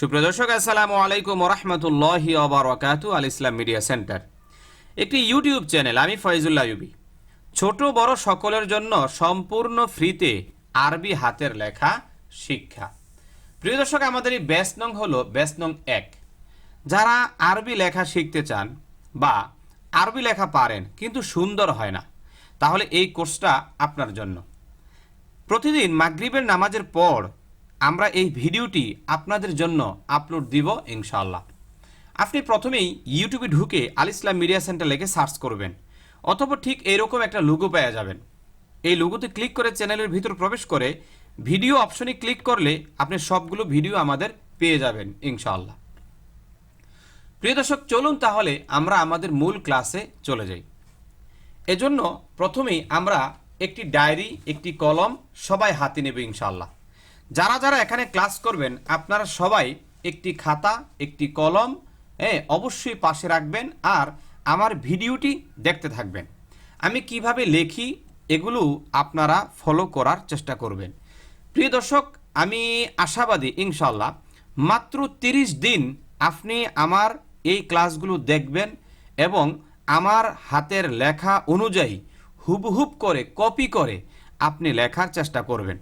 সুপ্রিয় দর্শক, আসসালামু আলাইকুম রহমতুল্লাহ ওবরাকাতু আল ইসলাম মিডিয়া সেন্টার। একটি ইউটিউব চ্যানেল, আমি ফয়জুল্লাহ ইউবি ছোট বড় সকলের জন্য সম্পূর্ণ ফ্রিতে আরবি হাতের লেখা শিক্ষা। প্রিয় দর্শক, আমাদের এই ব্যাস নং হলো ব্যাস নং এক। যারা আরবি লেখা শিখতে চান বা আরবি লেখা পারেন, কিন্তু সুন্দর হয় না, তাহলে এই কোর্সটা আপনার জন্য। প্রতিদিন মাগরিবের নামাজের পর আমরা এই ভিডিওটি আপনাদের জন্য আপলোড দিব ইনশাল্লাহ আপনি প্রথমেই ইউটিউবে ঢুকে আল ইসলাম মিডিয়া সেন্টার লেগে সার্চ করবেন, অথবা ঠিক এরকম একটা লুগো পেয়ে যাবেন। এই লুগোতে ক্লিক করে চ্যানেলের ভিতর প্রবেশ করে ভিডিও অপশনে ক্লিক করলে আপনি সবগুলো ভিডিও আমাদের পেয়ে যাবেন ইনশাআল্লাহ। প্রিয় দর্শক, চলুন তাহলে আমরা আমাদের মূল ক্লাসে চলে যাই। এজন্য প্রথমেই আমরা একটি ডায়েরি একটি কলম সবাই হাতে নেবে ইনশাল্লাহ যারা যারা এখানে ক্লাস করবেন, আপনারা সবাই একটি খাতা, একটি কলম হ্যাঁ অবশ্যই পাশে রাখবেন আর আমার ভিডিওটি দেখতে থাকবেন। আমি কীভাবে লেখি এগুলো আপনারা ফলো করার চেষ্টা করবেন। প্রিয় দর্শক, আমি আশাবাদী ইনশাল্লাহ মাত্র তিরিশ দিন আপনি আমার এই ক্লাসগুলো দেখবেন এবং আমার হাতের লেখা অনুযায়ী হুবহুব করে কপি করে আপনি লেখার চেষ্টা করবেন।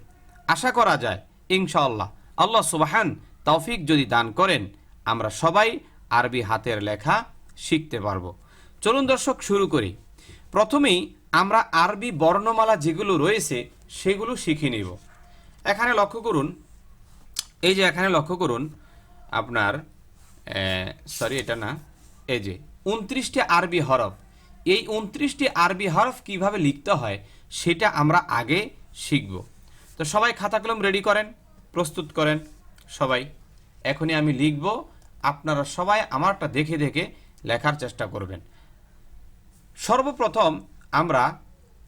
আশা করা যায় ইনশাআল্লাহ। আল্লাহ সুবাহান তৌফিক যদি দান করেন, আমরা সবাই আরবি হাতের লেখা শিখতে পারব। চলুন দর্শক, শুরু করি। প্রথমেই আমরা আরবি বর্ণমালা যেগুলো রয়েছে, সেগুলো শিখে নিব। এখানে লক্ষ্য করুন, এই যে এখানে লক্ষ্য করুন, আপনার সরি, এটা না, এই যে উনত্রিশটি আরবি হরফ। এই উনত্রিশটি আরবি হরফ কীভাবে লিখতে হয়, সেটা আমরা আগে শিখব। তো সবাই খাতা কলম রেডি করেন। প্রস্তুত করেন সবাই। এখনই আমি লিখব, আপনারা সবাই আমারটা দেখে দেখে লেখার চেষ্টা করবেন। সর্বপ্রথম আমরা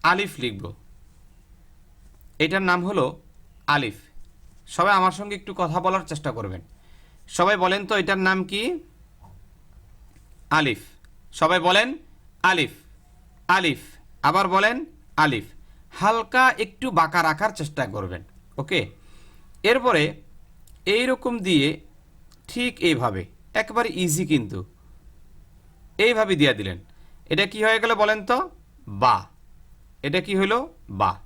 আলিফ লিখব। এটার নাম হলো আলিফ। সবাই আমার সঙ্গে একটু কথা বলার চেষ্টা করবেন। সবাই বলেন তো এটার নাম কি? আলিফ। সবাই বলেন আলিফ। আলিফ। আবার বলেন আলিফ। হালকা একটু বাঁকা রাখার চেষ্টা করবেন। ওকে? এরপরে এই রকম দিয়ে ঠিক এইভাবে, একবারে ইজি কিন্তু। এইভাবে দিয়ে দিলেন। এটা কি হয়ে গেল বলেন তো? বা। এটা কি হলো? বা।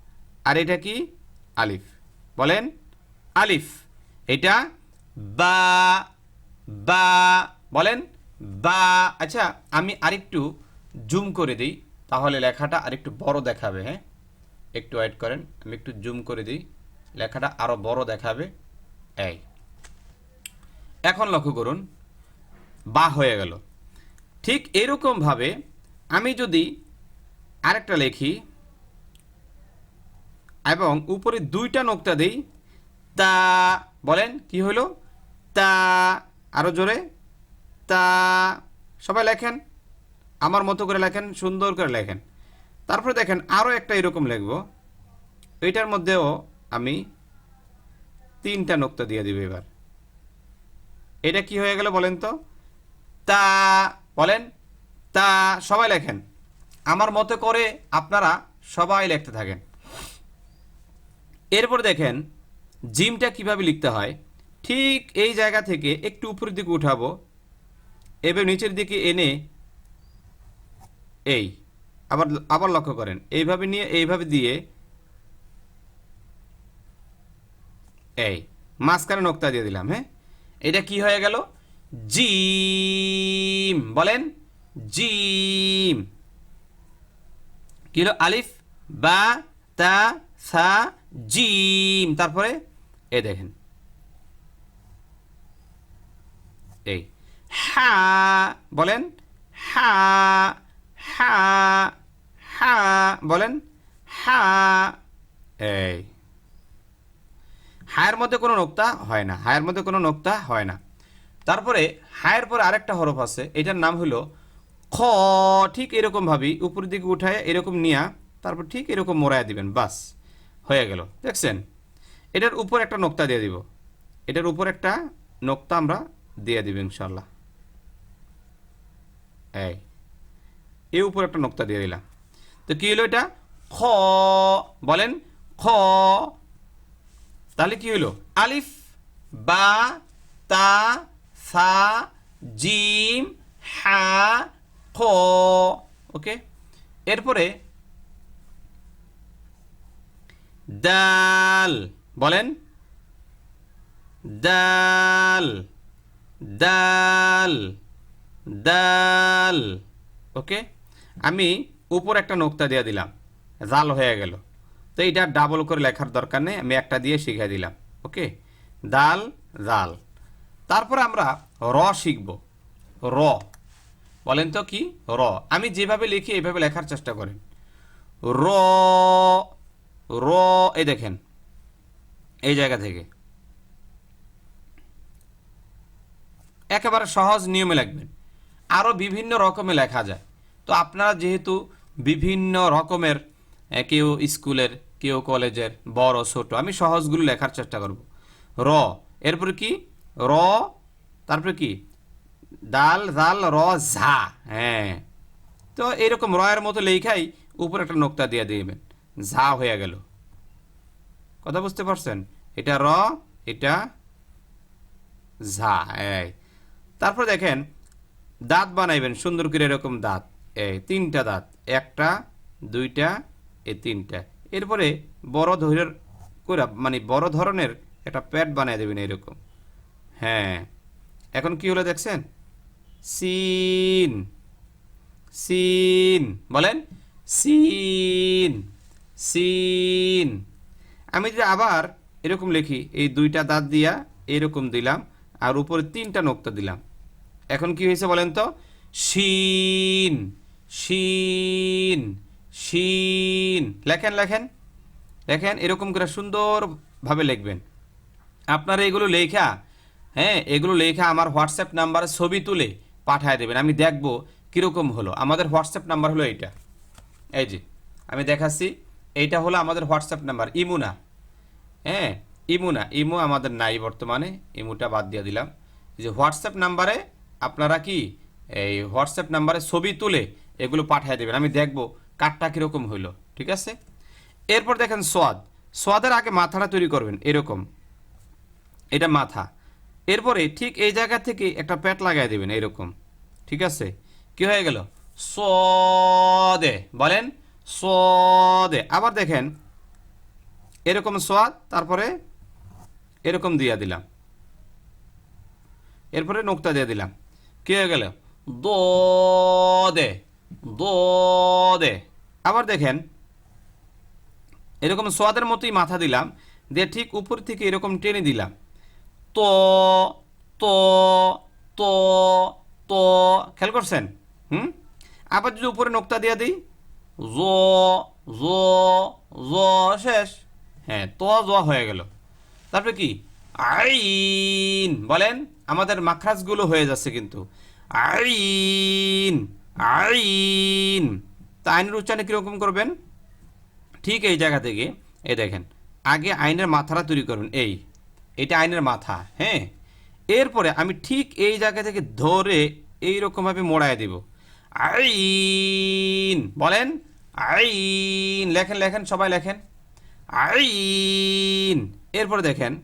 আর এটা কি? আলিফ। বলেন, আলিফ। এটা বা বা। বলেন, বা। আচ্ছা আমি আরেকটু জুম করে দিই, তাহলে লেখাটা আরেকটু বড় দেখাবে হ্যাঁ? একটু ওয়েট করেন, আমি একটু জুম করে দিই। লেখাটা আরও বড় দেখাবে। এই। এখন লক্ষ্য করুন, বা হয়ে গেল। ঠিক এরকমভাবে আমি যদি আরেকটা লেখি এবং উপরে দুইটা নোক্তা দিই, তা বলেন কি হলো তা আরও জোরে, তা সবাই লেখেন, আমার মতো করে লেখেন, সুন্দর করে লেখেন। তারপরে দেখেন আরও একটা এরকম লিখব। এইটার মধ্যেও আমি তিনটা নোক্তা দিয়ে দিব এবার। এটা কি হয়ে গেল বলেন তো? তা, বলেন, তা সবাই লেখেন। আমার মতে করে আপনারা সবাই লিখতে থাকেন। এরপর দেখেন, জিমটা কীভাবে লিখতে হয়? ঠিক এই জায়গা থেকে একটু উপরের দিকে উঠাবো, এবার নিচের দিকে এনে এই, আবার আবার লক্ষ্য করেন। এইভাবে নিয়ে, এইভাবে দিয়ে এই, মাঝখানে নোক্তা দিয়ে দিলাম হ্যাঁ? এটা কি হয়ে গেল? জিম, বলেন, জিম। কি হলো? আলিফ, বা, তা, সা, জিম। তারপরে এ দেখেন। এই, হা, বলেন, হা হা হা, বলেন, হা, এই। হায়ের মধ্যে কোনো নোক্তা হয় না, হায়ের মধ্যে কোনো নোক্তা হয় না। তারপরে হায়ের পরে আরেকটা হরফ আছে, এটার নাম হলো খ, ঠিক এরকম ভাবেই উপরের দিকে উঠায় এরকম নিয়া, তারপর ঠিক এরকম মোড়ায় দিবেন, বাস, হয়ে গেল, দেখছেন? এটার উপর একটা নোক্তা দিয়ে দিব, এটার উপর একটা নোক্তা আমরা দিয়ে দিব ইনশাল্লাহ এই এর উপর একটা নোক্তা দিয়ে দিলাম। তো কি হলো এটা? খ, বলেন, খ তাহলে কি হলো আলিফ, বা, তা, সা, জিম, হা খ ওকে? এরপরে দাল, বলেন। দাল দাল দাল, ওকে? আমি উপর একটা নোক্তা দিয়ে দিলাম, জাল হয়ে গেল। তো এটা ডাবল করে লেখার দরকার নেই, আমি একটা দিয়ে শিখিয়ে দিলাম, ওকে? দাল, জাল। তারপরে আমরা র শিখব, র। বলেন তো কি? র। আমি যেভাবে লিখি এইভাবে লেখার চেষ্টা করেন। র র, এই দেখেন, এই জায়গা থেকে। একেবারে সহজ নিয়মে লিখবেন। আরও বিভিন্ন রকমে লেখা যায়। তো আপনারা যেহেতু বিভিন্ন রকমের কেউ স্কুলের কেউ কলেজের বড় ছোট। আমি সহজগুলো লেখার চেষ্টা করব। র, এরপরে কি? র, তারপরে কি? দাল, জাল, র, ঝা হ্যাঁ। তো এরকম রয়ের মতো লেখাই উপরে একটা নোক্তা দিয়ে দিবেন। ঝা হয়ে গেল। কথা বুঝতে পারছেন? এটা র, এটা ঝা, এই। তারপর দেখেন, দাঁত বানাইবেন, সুন্দর করে এরকম দাঁত। এই তিনটা দাঁত, একটা, দুইটা, এই তিনটা। এরপরে বড় ধৈর্যের করে মানে বড় ধরনের একটা প্যাড বানিয়ে দেবেন এরকম হ্যাঁ। এখন কি হলো দেখছেন? সিন। সিন। বলেন? সিন। সিন। আমি যদি আবার এরকম লিখি, এই দুইটা দাঁত দিয়া এরকম দিলাম, আর উপরে তিনটা নোক্তা দিলাম, এখন কি হয়েছে বলেন তো? শিন শিন শিন। লেখেন লেখেন। লেখেন, এরকম করে সুন্দরভাবে লিখবেন। আপনারা এগুলো লেখা হ্যাঁ এগুলো লেখা আমার হোয়াটসঅ্যাপ নাম্বারে ছবি তুলে পাঠায় দেবেন। আমি দেখব কীরকম হলো। আমাদের হোয়াটসঅ্যাপ নাম্বার হলো এইটা। এই যে, আমি দেখাচ্ছি। এইটা হলো আমাদের হোয়াটসঅ্যাপ নাম্বার, ইমুনা। হ্যাঁ ইমুনা। ইমু আমাদের নাই বর্তমানে। ইমুটা বাদ দিয়ে দিলাম। যে হোয়াটসঅ্যাপ নাম্বারে আপনারা কি এই হোয়াটসঅ্যাপ নাম্বারে ছবি তুলে এগুলো পাঠিয়ে দেবেন। আমি দেখব কাঠটা কীরকম হইল, ঠিক আছে? এরপর দেখেন সোয়াদ। সোয়াদের আগে মাথাটা তৈরি করবেন, এরকম। এটা মাথা। এরপরে ঠিক এই জায়গা থেকে একটা প্যাট লাগাই দেবেন, এরকম। ঠিক আছে? কি হয়ে গেল? সদে বলেন? সদে আবার দেখেন, এরকম সোয়াদ, তারপরে এরকম দিয়া দিলাম। এরপরে নোকতা দিয়ে দিলাম। কি হয়ে গেল? দো দে আবার দেখেন, এরকম সোয়াদের মতোই মাথা দিলাম, দিয়ে ঠিক উপর থেকে এরকম টেনে দিলাম। তো তো তো তো, খেয়াল করছেন? হুম? আবার যদি উপরে নোকতা দিয়ে দিই, জো জো জো, শেষ। হ্যাঁ তো, জ হয়ে গেল। তারপরে কি? আইন। বলেন, আমাদের মাখরাজগুলো হয়ে যাচ্ছে কিন্তু। আইন। আইন। তা আইনের উচ্চারণে কীরকম করবেন? ঠিক এই জায়গা থেকে, এই দেখেন, আগে আইনের মাথাটা তৈরি করবেন এই, এটা আইনের মাথা হ্যাঁ? এরপরে আমি ঠিক এই জায়গা থেকে ধরে এইরকমভাবে মোড়ায় দেব। আইন, বলেন? আইন, লেখেন লেখেন, সবাই লেখেন। আইন, এরপরে দেখেন,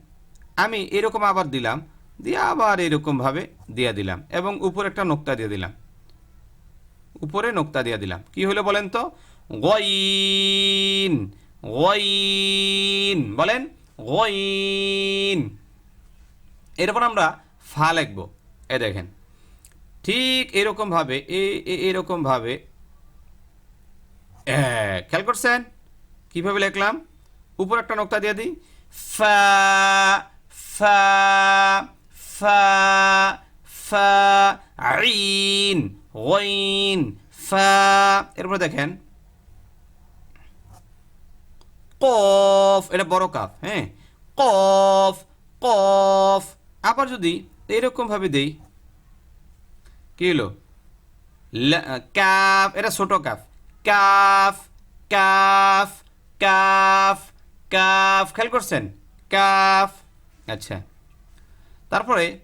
আমি এরকম আবার দিলাম, দিয়ে আবার এরকমভাবে দিয়ে দিলাম, এবং উপর একটা নোক্তা দিয়ে দিলাম। উপরে নোক্তা দিয়ে দিলাম। কি হলো বলেন তো? গইন গইন, বলেন গইন। এরপর আমরা ফা লিখব। এ দেখেন, ঠিক এরকমভাবে এরকমভাবে খেয়াল করছেন? কীভাবে লিখলাম? উপর একটা নোক্তা দিয়ে দিই। ফা ফা ফা ফা, আইন। গইন, ফা, এরপর দেখেন। কফ, এটা বড় কাফ হ্যাঁ? কফ কফ। আবার যদি এরকম ভাবে দেই, কি হলো? কাফ, এটা ছোট calf calf calf calf calf. খেয়াল করছেন? কাফ। আচ্ছা। তারপরে,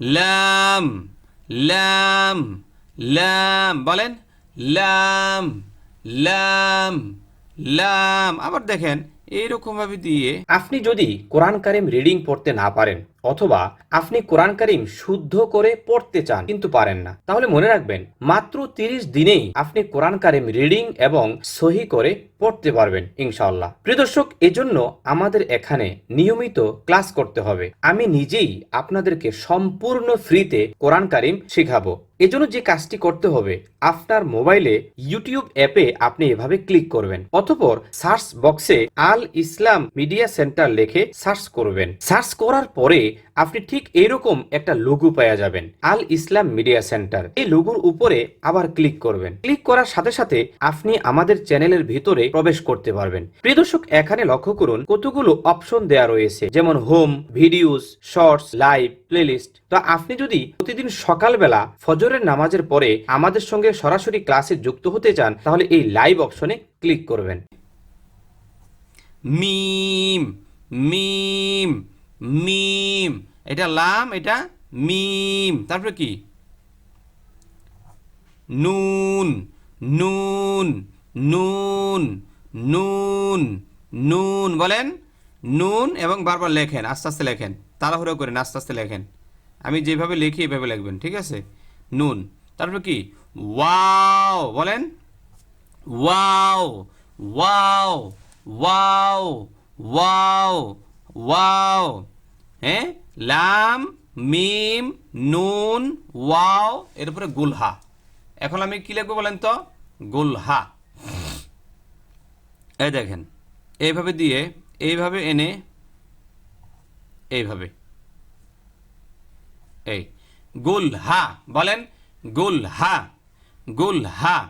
লাম। লাম লাম, বলেন লাম লাম লাম। আবার দেখেন এইরকমভাবে দিয়ে আপনি যদি কোরআন কারিম রিডিং পড়তে না পারেন অথবা আপনি কোরআন কারিম শুদ্ধ করে পড়তে চান, কিন্তু পারেন না। তাহলে মনে রাখবেন, মাত্র তিরিশ দিনেই আপনি কোরআন কারিম রিডিং এবং সহি করে পড়তে পারবেন ইনশাল্লাহ প্রিয় দর্শক, এজন্য আমাদের এখানে নিয়মিত ক্লাস করতে হবে। আমি নিজেই আপনাদেরকে সম্পূর্ণ ফ্রিতে কোরআন কারিম শেখাবো। এজন্য যে কাজটি করতে হবে, আপনার মোবাইলে ইউটিউব অ্যাপে আপনি এভাবে ক্লিক করবেন অতপর সার্চ বক্সে আল ইসলাম মিডিয়া সেন্টার লিখে সার্চ করবেন। সার্চ করার পরে আপনি ঠিক এরকম একটা লোগো পাওয়া যাবেন। Al Islam media centre. এই লোগোর উপরে আবার ক্লিক করবেন। ক্লিক করার সাথে সাথে আপনি আমাদের চ্যানেলের ভিতরে প্রবেশ করতে পারবেন। প্রিয় দর্শক, এখানে লক্ষ্য করুন কতগুলো অপশন দেয়া রয়েছে। যেমন home, videos, shorts, live, playlist. তো আপনি যদি প্রতিদিন সকালবেলা ফজরের নামাজের পরে আমাদের সঙ্গে সরাসরি ক্লাসে যুক্ত হতে চান, তাহলে এই লাইভ অপশনে ক্লিক করবেন। মিম মিম। মিম। এটা লাম, এটা মিম। তারপরে কি? নুন নুন নুন নুন নুন। বলেন, নুন এবং বারবার লেখেন, আস্তে আস্তে লেখেন, তাড়াহুড়ো করেন, আস্তে আস্তে লেখেন। আমি যেভাবে লিখি, এভাবে লিখবেন, ঠিক আছে? নুন। তারপরে কি? ওয়াও। বলেন, wow wow wow wow wow. হ্যাঁ? লাম, মিম, নুন, ওয়াও এর উপরে গুলহা। এখন আমি কি লিখব বলেন তো? গুলহা। এই দেখেন, এইভাবে দিয়ে, এইভাবে এনে, এইভাবে। এই, গুলহা, বলেন গুলহা গুলহা,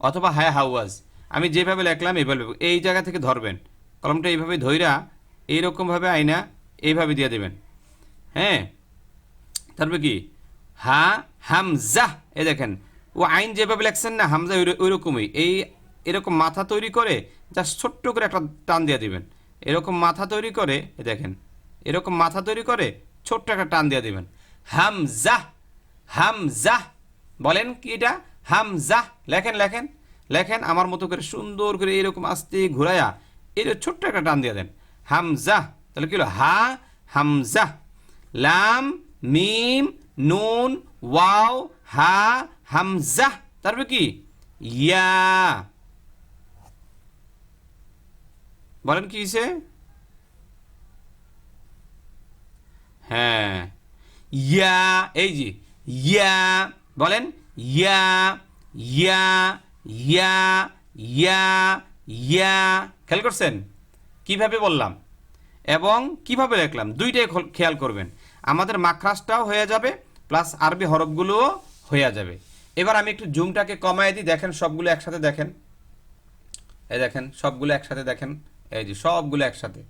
অথবা হ্যাঁ হাওয়াজ। আমি যেভাবে লেখলাম, এইভাবে এই জায়গা থেকে ধরবেন। কলমটা এইভাবে ধইরা, এইরকমভাবে আইনা এইভাবে দিয়ে দেবেন। হ্যাঁ? তারপরে কি? হা, হামজা এ দেখেন। ও আইন যেভাবে লেখছেন না, হামজা ওই- ওইরকমই। এই এরকম মাথা তৈরি করে জাস্ট ছোট্ট করে একটা টান দিয়ে দিবেন। এরকম মাথা তৈরি করে এ দেখেন, এরকম মাথা তৈরি করে ছোট্ট একটা টান দিয়ে দিবেন। হামজা হামজা, বলেন কি এটা? হামজা, লেখেন লেখেন লেখেন, আমার মতো করে সুন্দর করে এরকম আস্তে ঘুরাইয়া এর ছোট্ট একটা টান দিয়ে দেন। হামজা তাহলে কি হলো? হা, হামজা, লাম, মিম, নুন, ওয়াও, হা, হামজা। তারপরে কি? ইয়া। বলেন কি হয়েছে হ্যাঁ। ইয়া, এই যে, ইয়া, বলেন, ইয়া ইয়া ইয়া ইয়া ইয়া। খেয়াল করছেন? কীভাবে বললাম? এবং কীভাবে লিখলাম দুইটাই খেয়াল করবেন। আমাদের মাখরাসটাও হয়ে যাবে প্লাস আরবি হরফগুলোও হয়ে যাবে। এবার আমি একটু জুমটাকে কমায় দিই। দেখেন, সবগুলো একসাথে দেখেন। এই দেখেন, সবগুলো একসাথে দেখেন। এই যে সবগুলো একসাথে।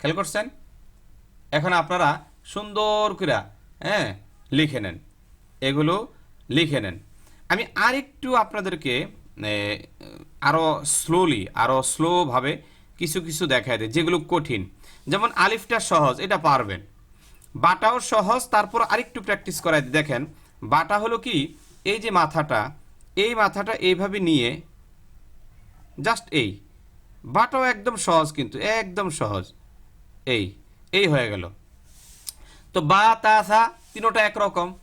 খেয়াল করছেন? এখন আপনারা সুন্দর করে হ্যাঁ লিখে নেন। এগুলো লিখে নেন। আমি আরেকটু আপনাদেরকে আরও স্লোলি আরও স্লোভাবে কিছু কিছু দেখায় দিই, যেগুলো কঠিন। যেমন আলিফটা সহজ, এটা পারবেন। বাটাও সহজ, তারপর আরেকটু প্র্যাকটিস করাই দেখেন, বাটা হলো কি? এই যে মাথাটা, এই মাথাটা এইভাবে নিয়ে জাস্ট এই। বাটাও একদম সহজ কিন্তু, একদম সহজ। এই এই হয়ে গেল। তো বা, তা, সা, তিনোটা একরকম।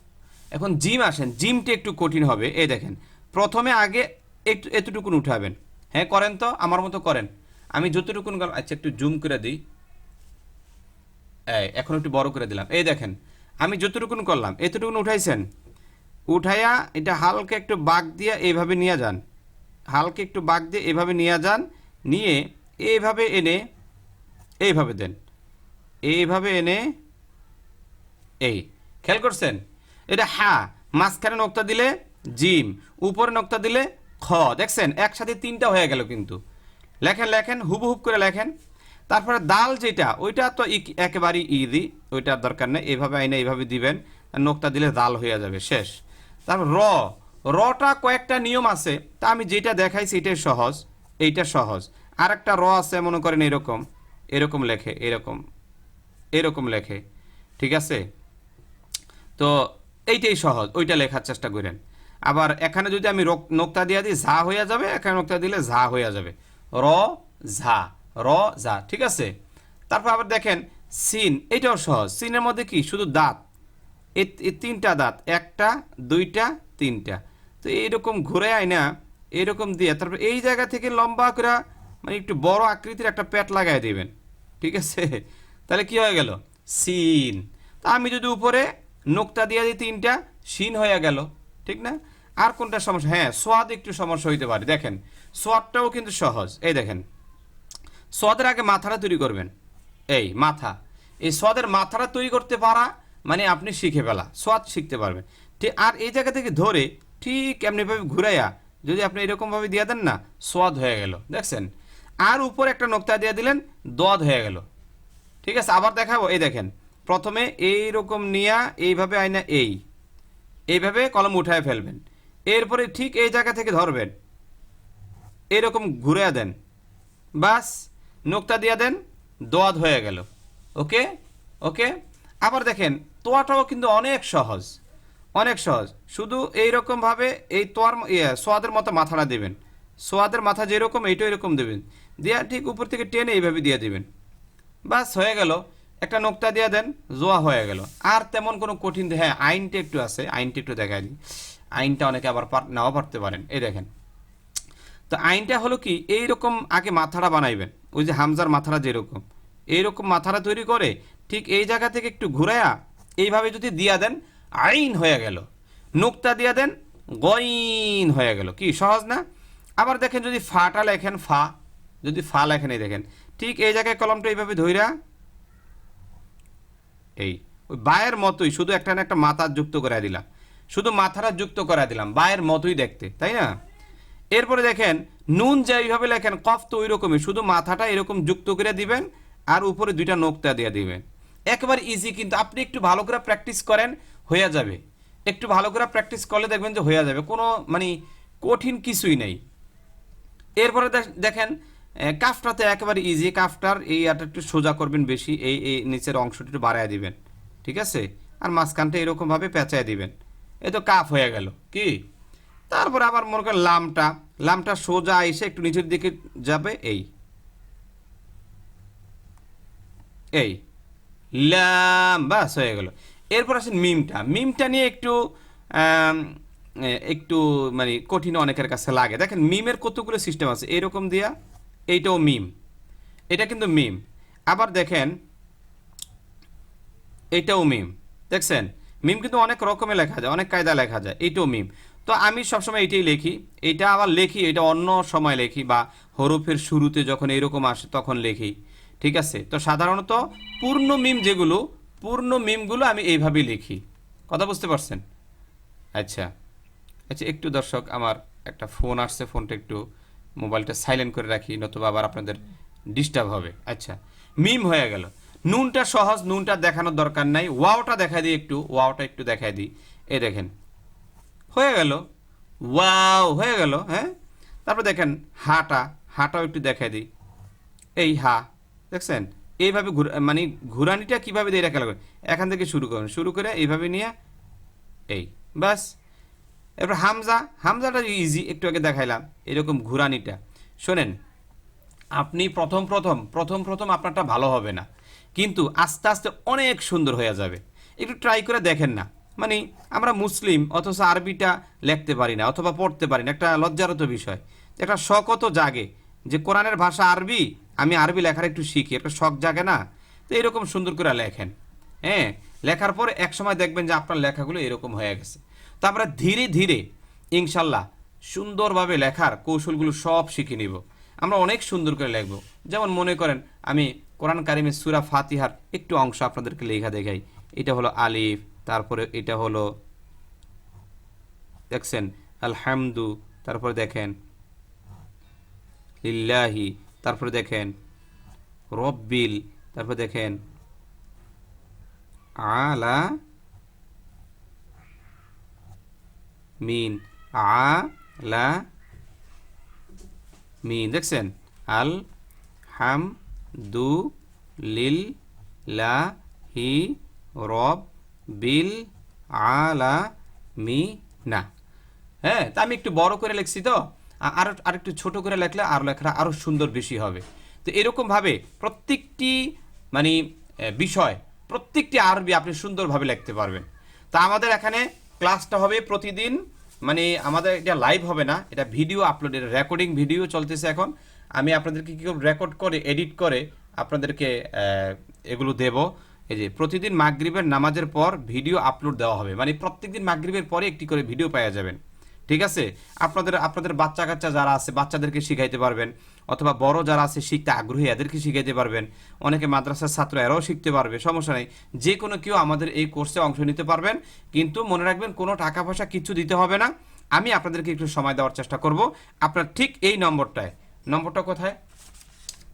এখন জিম আসেন, জিমটা একটু কঠিন হবে। এই দেখেন, প্রথমে আগে একটু, এতটুকুন উঠাবেন। হ্যাঁ করেন তো, আমার মতো করেন। আমি যতটুকুন গেল আচ্ছা একটু জুম করে দিই। এখন একটু বড় করে দিলাম। এই দেখেন, আমি যতটুকুন করলাম, এতটুকুন উঠাইছেন? উঠাইয়া এটা হালকা একটু বাগ দিয়ে এইভাবে নিয়ে যান। হালকা একটু বাগ দিয়ে এভাবে নিয়ে যান, নিয়ে এইভাবে এনে এইভাবে দেন। এইভাবে এনে এই, খেয়াল করছেন? এটা হা, মাঝখানে নোক্তা দিলে জিম, উপরে নোক্তা দিলে খ। দেখছেন? একসাথে তিনটা হয়ে গেল কিন্তু। লেখেন লেখেন হুবহুব করে লেখেন। তারপরে দাল যেটা, ওইটা তো একেবারেই ইজি ওইটার দরকার নেই। এইভাবে আইনে এইভাবে দিবেন নোক্তা দিলে দাল হয়ে যাবে, শেষ। তারপর র, রটা কয়েকটা নিয়ম আছে। তা আমি যেটা দেখাইছি এটাই সহজ, এইটা সহজ। আর একটা র আছে, মনে করেন এরকম এরকম লেখে, এরকম এরকম লেখে, ঠিক আছে? তো এইটাই সহজ, ওইটা লেখার চেষ্টা করেন। আবার এখানে যদি আমি নোক্তা দিয়ে দিই, ঝা হয়ে যাবে, এখানে নোক্তা দিলে ঝা হয়ে যাবে। র, ঝা। র জা ঠিক আছে? তারপর আবার দেখেন, সিন, এটাও সহজ। সিনের মধ্যে কি? শুধু দাঁত। তিনটা দাঁত, একটা, দুইটা, তিনটা। তো এইরকম ঘুরে আয় না এরকম দিয়ে, তারপর এই জায়গা থেকে লম্বা করে মানে একটু বড় আকৃতির একটা প্যাট লাগাই দিবেন। ঠিক আছে? তাহলে কি হয়ে গেল? সিন। তা আমি যদি উপরে নোকতা দিয়ে দিই তিনটা, সিন হয়ে গেল। ঠিক না? আর কোনটা সমস্যা? হ্যাঁ সোয়াদ একটু সমস্যা হইতে পারে। দেখেন, সোয়াদটাও কিন্তু সহজ। এই দেখেন সোয়াদের আগে মাথাটা তৈরি করবেন। এই মাথা। এই সোয়াদের মাথাটা তৈরি করতে পারা মানে আপনি শিখে ফেলা সোয়াদ শিখতে পারবেন। ঠিক আর এই জায়গা থেকে ধরে ঠিক এমনিভাবে ঘুরাইয়া যদি আপনি এরকমভাবে দিয়ে দেন না সোয়াদ হয়ে গেল। দেখছেন? আর উপরে একটা নোক্তা দিয়ে দিলেন দোয়াদ হয়ে গেল। ঠিক আছে, আবার দেখাবো। এই দেখেন, প্রথমে এই রকম নিয়া এইভাবে আয়না এই, এইভাবে কলম উঠায় ফেলবেন। এরপরে ঠিক এই জায়গা থেকে ধরবেন। এরকম ঘুরে দেন। বাস নোকতা দিয়ে দেন, দোয়াদ হয়ে গেল। ওকে? ওকে? আবার দেখেন, তোয়াটাও কিন্তু অনেক সহজ অনেক সহজ। শুধু এইরকমভাবে এই তোয়ার ইয়ে সোয়াদের মতো মাথাটা দেবেন। সোয়াদের মাথা যেরকম, এইটাও এরকম দেবেন। দেওয়া ঠিক উপর থেকে টেনে এইভাবে দিয়ে দিবেন। বাস, হয়ে গেল। একটা নোকতা দিয়ে দেন, জোয়া হয়ে গেল। আর তেমন কোনো কঠিন হ্যাঁ আইনটা একটু আছে। আইনটা একটু দেখাই দিই। আইনটা অনেকে আবার নাও পারতে পারেন। এই দেখেন। তো আইনটা হলো কি এই রকম আগে মাথাটা বানাইবেন। ওই যে হামজার মাথারা যেরকম, এইরকম মাথারা তৈরি করে, ঠিক এই জায়গা থেকে একটু ঘুরাইয়া এইভাবে যদি দিয়া দেন, আইন হয়ে গেল। নোকতা দিয়া দেন, গইন হয়ে গেল। কি, সহজ না? আবার দেখেন যদি ফাটা লেখেন, ফা, যদি ফা লেখেন, এই দেখেন, ঠিক এই জায়গায় কলমটা এইভাবে ধইরা, এই, ওই বায়ের মতোই শুধু একটা না একটা মাথা যুক্ত করে দিলাম। শুধু মাথাটা যুক্ত করে দিলাম, বায়ের মতোই দেখতে, তাই না? এরপরে দেখেন, নুন যে এইভাবে লেখেন, কফ তো ওই রকমই শুধু মাথাটা এরকম যুক্ত করে দিবেন আর উপরে দুইটা নোকতা দিয়ে দিবেন। একবার ইজি কিন্তু আপনি একটু ভালো করে প্র্যাকটিস করেন, হয়ে যাবে। একটু ভালো করে প্র্যাকটিস করলে দেখবেন যে হয়ে যাবে, কোনো মানে কঠিন কিছুই নেই। এরপরে দেখ- দেখেন কাফটাতে একেবারে ইজি কাফটার এই আটা একটু সোজা করবেন বেশি, এই এই নিচের অংশটি একটু বাড়ায় দিবেন, ঠিক আছে? আর মাঝখানটা এরকমভাবে পেঁচায় দিবেন। এই তো কাফ হয়ে গেল, কি? তারপর আবার মনে করেন লামটা লামটা সোজা এসে একটু নিচের দিকে যাবে, এই। এই। লাম, বাস, হয়ে গেল। এরপর আসেন মিমটা। মিমটা নিয়ে একটু একটু মানে কঠিন অনেকের কাছে লাগে। দেখেন, মিমের কতগুলো সিস্টেম আছে। এরকম দিয়া, এইটাও মিম। এটা কিন্তু মিম। আবার দেখেন এইটাও মিম। দেখছেন? মিম কিন্তু অনেক রকমের লেখা যায়, অনেক কায়দা লেখা যায়। এইটাও মিম। তো আমি সবসময় এটাই লিখি, এটা আবার লিখি, এটা অন্য সময় লেখি বা হরফের শুরুতে যখন এরকম আসে তখন লিখি, ঠিক আছে? তো সাধারণত পূর্ণ মিম যেগুলো, পূর্ণ মিমগুলো আমি এইভাবেই লিখি, কথা বুঝতে পারছেন? আচ্ছা আচ্ছা একটু দর্শক, আমার একটা ফোন আসছে, ফোনটা একটু মোবাইলটা সাইলেন্ট করে রাখি, নতুবা আবার আপনাদের ডিস্টার্ব হবে আচ্ছা মিম হয়ে গেল, নুনটা সহজ, নুনটা দেখানোর দরকার নাই, ওয়াওটা দেখাই দিই একটু, ওয়াওটা একটু দেখাই দিই, এই দেখেন হয়ে গেল। ওয়াও, হয়ে গেল হ্যাঁ? তারপর দেখেন হাটা, হাটাও একটু দেখাই দিই। এই হা, দেখছেন? এইভাবে ঘুরা- মানে ঘুরানিটা কীভাবে দিয়ে রাখা লাগবে এখান থেকে শুরু করুন, শুরু করে এইভাবে নিয়ে এই বাস এরপর হামজা, হামজাটা ইজি একটু আগে দেখাইলাম, এরকম ঘুরানিটা। শোনেন, আপনি প্রথম প্রথম প্রথম প্রথম আপনারটা ভালো হবে না। কিন্তু আস্তে আস্তে অনেক সুন্দর হয়ে যাবে। একটু ট্রাই করে দেখেন না। মানে আমরা মুসলিম, অথচ আরবিটা লিখতে পারি না, অথবা পড়তে পারি না, একটা লজ্জারত বিষয়। একটা শখও জাগে যে কোরআনের ভাষা আরবি, আমি আরবি লেখার একটু শিখি, একটা শখ জাগে না? তো এরকম সুন্দর করে লেখেন। হ্যাঁ লেখার পরে এক সময় দেখবেন যে আপনার লেখাগুলো এরকম হয়ে গেছে। তো আমরা ধীরে ধীরে, ইনশাল্লাহ, সুন্দরভাবে লেখার কৌশলগুলো সব শিখে নিব। আমরা অনেক সুন্দর করে লিখব। যেমন মনে করেন, আমি কোরআন কারিমের সুরা ফাতিহার একটু অংশ আপনাদেরকে লেখা দেখাই। এটা হলো আলিফ তারপরে এটা হলো দেখছেন, আলহামদু, তারপরে দেখেন, লিল্লাহি, তারপরে দেখেন, রব্বিল, তারপরে দেখেন, আলা মিন আ লা মিন, দেখছেন আল হাম দু লিল লা হি রব বিল আলা মি না। হ্যাঁ তা আমি একটু বড় করে লিখছি তো। আর আর একটু ছোট করে লেখলে আর লেখাটা আরও সুন্দর বেশি হবে। তো এরকমভাবে প্রত্যেকটি মানে বিষয়, প্রত্যেকটি আরবি আপনি সুন্দরভাবে লিখতে পারবেন। তা আমাদের এখানে ক্লাসটা হবে প্রতিদিন মানে আমাদের এটা লাইভ হবে না। এটা ভিডিও আপলোড রেকর্ডিং ভিডিও চলতেছে এখন। আমি আপনাদেরকে কী রেকর্ড করে এডিট করে আপনাদেরকে এগুলো দেব। এই যে প্রতিদিন মাগরিবের নামাজের পর ভিডিও আপলোড দেওয়া হবে। মানে প্রত্যেকদিন মাগরিবের পরে একটি করে ভিডিও পাওয়া যাবেন। ঠিক আছে? আপনাদের আপনাদের বাচ্চা কাচ্চা যারা আছে, বাচ্চাদেরকে শিখাইতে পারবেন, অথবা বড় যারা আছে, শিখতে আগ্রহী, এদেরকে শিখাইতে পারবেন। অনেকে মাদ্রাসার ছাত্র এরাও শিখতে পারবে, সমস্যা নেই। যে কোনো কেউ আমাদের এই কোর্সে অংশ নিতে পারবেন, কিন্তু মনে রাখবেন কোনো টাকা পয়সা কিছু দিতে হবে না। আমি আপনাদেরকে একটু সময় দেওয়ার চেষ্টা করব। আপনার ঠিক এই নম্বরটায়, নম্বরটা কোথায়?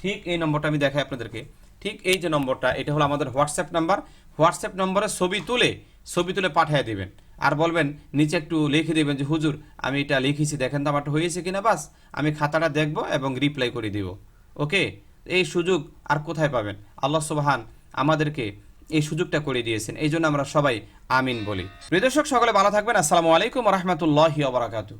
ঠিক এই নম্বরটা আমি দেখাই আপনাদেরকে। ঠিক এই যে নম্বরটা, এটা হলো আমাদের হোয়াটসঅ্যাপ নাম্বার। হোয়াটসঅ্যাপ নম্বরে ছবি তুলে ছবি তুলে পাঠিয়ে দেবেন। আর বলবেন, নিচে একটু লিখে দেবেন যে, হুজুর, আমি এটা লিখেছি, দেখেন তো আমারটা হয়েছে কিনা, বাস। আমি খাতাটা দেখব এবং রিপ্লাই করে দিব। ওকে এই সুযোগ আর কোথায় পাবেন? আল্লাহ সুবহান আমাদেরকে এই সুযোগটা করে দিয়েছেন। এই জন্য আমরা সবাই আমিন বলি। প্রিয় দর্শক, সকলে ভালো থাকবেন। আসসালামু আলাইকুম রহমতুল্লাহ বারাকাতু